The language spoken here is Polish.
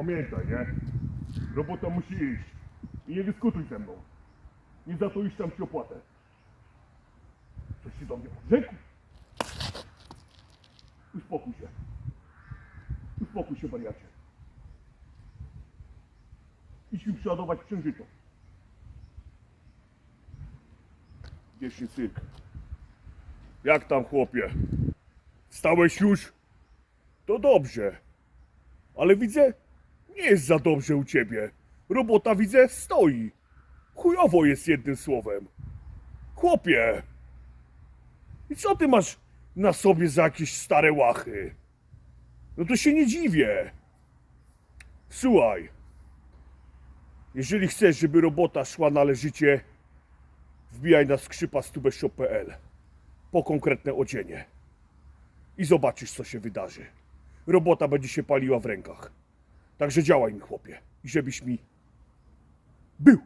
Pamiętaj, nie? Robota musi iść. I nie dyskutuj ze mną. Nie za to iść tam ci opłatę. Coś ci do mnie rzekł? Uspokój się. Uspokój się, wariacie. Idź mi przeładować księżyco. Wieszny syk. Jak tam, chłopie? Stałeś już? To dobrze. Ale widzę, nie jest za dobrze u ciebie. Robota widzę stoi. Chujowo jest jednym słowem. Chłopie! I co ty masz na sobie za jakieś stare łachy? No to się nie dziwię. Słuchaj. Jeżeli chcesz, żeby robota szła należycie, wbijaj na skrzypastubeszop.pl po konkretne odzienie. I zobaczysz, co się wydarzy. Robota będzie się paliła w rękach. Także działaj mi, chłopie. I żebyś mi był.